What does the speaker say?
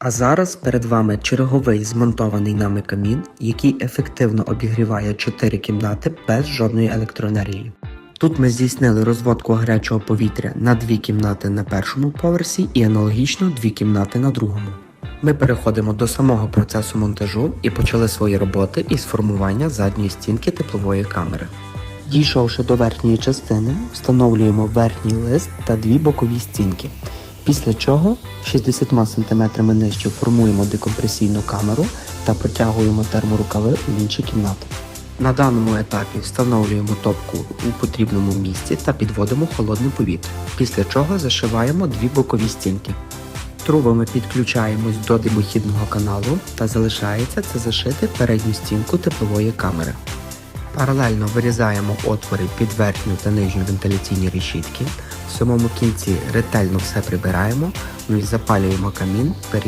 А зараз перед вами черговий змонтований нами камін, який ефективно обігріває 4 кімнати без жодної електроенергії. Тут ми здійснили розводку гарячого повітря на дві кімнати на першому поверсі і аналогічно дві кімнати на другому. Ми переходимо до самого процесу монтажу і почали свої роботи із формування задньої стінки теплової камери. Дійшовши до верхньої частини, встановлюємо верхній лист та дві бокові стінки. Після чого 60 см нижче формуємо декомпресійну камеру та протягуємо терморукави в інші кімнати. На даному етапі встановлюємо топку у потрібному місці та підводимо холодне повітря, після чого зашиваємо дві бокові стінки. Трубами підключаємось до димохідного каналу та залишається це зашити передню стінку теплової камери. Паралельно вирізаємо отвори під верхню та нижню вентиляційні решітки. В самому кінці ретельно все прибираємо, ну і запалюємо камін.